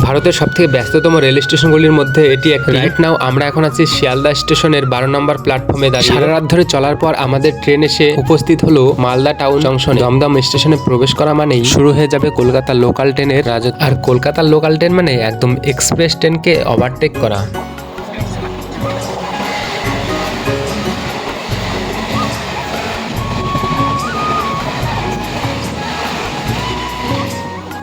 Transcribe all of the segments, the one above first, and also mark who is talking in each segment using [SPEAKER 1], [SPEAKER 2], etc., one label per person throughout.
[SPEAKER 1] ভারতের সবথেকে ব্যস্ততম রেল স্টেশনগুলির মধ্যে এটি এক রাইট নাও আমরা এখন আছি শিয়ালদা স্টেশনের বারো নম্বর প্ল্যাটফর্মে দাঁড়িয়ে। সারা রাত ধরে চলার পর আমাদের ট্রেন এসে উপস্থিত হলো মালদা টাউন জংশন। দমদম স্টেশনে প্রবেশ করা মানেই শুরু হয়ে যাবে কলকাতা লোকাল ট্রেনের রাজত্ব। আর কলকাতার লোকাল ট্রেন মানে একদম এক্সপ্রেস ট্রেনকে ওভারটেক করা।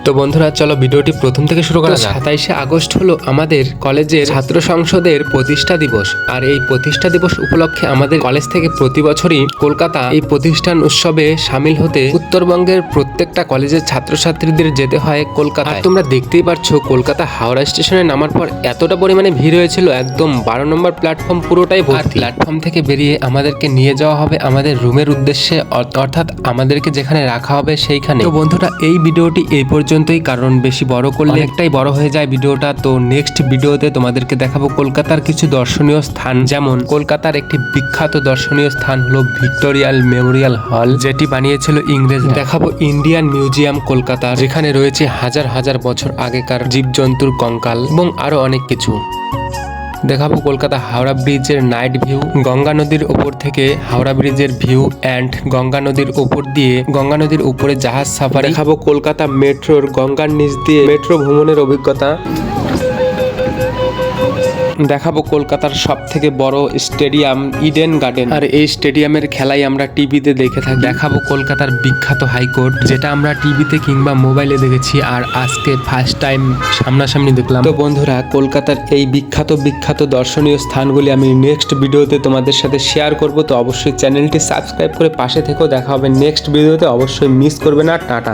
[SPEAKER 1] তো বন্ধুরা চলো ভিডিওটি প্রথম থেকে শুরু করা যাক। সাতাইশে আগস্ট হলো আমাদের কলেজের ছাত্র সংসদের প্রতিষ্ঠা দিবস। আর এই প্রতিষ্ঠা দিবস উপলক্ষে আমাদের কলেজ থেকে প্রতি বছরই কলকাতা এই প্রতিষ্ঠান উৎসবে সামিল হতে উত্তরবঙ্গের প্রত্যেকটা কলেজের ছাত্রছাত্রীদের যেতে হয় কলকাতা তোমরা দেখতেই পারছ কলকাতা হাওড়া স্টেশনে নামার পর এতটা পরিমাণে ভিড় হয়েছিল একদম বারো নম্বর প্ল্যাটফর্ম পুরোটাই ভর্তি। প্ল্যাটফর্ম থেকে বেরিয়ে আমাদেরকে নিয়ে যাওয়া হবে আমাদের রুমের উদ্দেশ্যে অর্থাৎ আমাদেরকে যেখানে রাখা হবে সেইখানে। তো বন্ধুরা এই ভিডিওটি এই পর্যন্তই, কারণ বেশি বড় করলে একটাই বড় হয়ে যায় ভিডিওটা। তো নেক্সট ভিডিওতে তোমাদেরকে দেখাবো কলকাতার কিছু দর্শনীয় স্থান, যেমন কলকাতার একটি বিখ্যাত দর্শনীয় স্থান হলো ভিক্টোরিয়াল মেমোরিয়াল হল, যেটি বানিয়েছিল ইংরেজ। দেখাবো ইন্ডিয়ান মিউজিয়াম কলকাতা, যেখানে রয়েছে হাজার হাজার বছর আগেকার জীবজন্তুর কঙ্কাল এবং আরও অনেক কিছু। দেখাবো কলকাতা হাওড়া ব্রিজের নাইট ভিউ গঙ্গা নদীর ওপর থেকে হাওড়া ব্রিজের ভিউ অ্যান্ড গঙ্গা নদীর ওপর দিয়ে গঙ্গা নদীর উপরে জাহাজ সাফারি দেখাবো কলকাতা মেট্রোর গঙ্গার নিচ দিয়ে মেট্রো ভ্রমণের অভিজ্ঞতা। দেখাবো কলকাতার সব থেকে বড় স্টেডিয়াম ইডেন গার্ডেন আর এই স্টেডিয়ামের খেলাই আমরা টিভিতে দেখে থাকি। দেখাবো কলকাতার বিখ্যাত হাইকোর্ট যেটা আমরা টিভিতে কিংবা মোবাইলে দেখেছি আর আজকে ফার্স্ট টাইম সামনাসামনি দেখলাম। তো বন্ধুরা কলকাতার এই বিখ্যাত বিখ্যাত দর্শনীয় স্থানগুলি আমি নেক্সট ভিডিওতে তোমাদের সাথে শেয়ার করব। তো অবশ্যই চ্যানেলটি সাবস্ক্রাইব করে পাশে থেকেও দেখা হবে। নেক্সট ভিডিওতে অবশ্যই মিস করবে না। টাটা।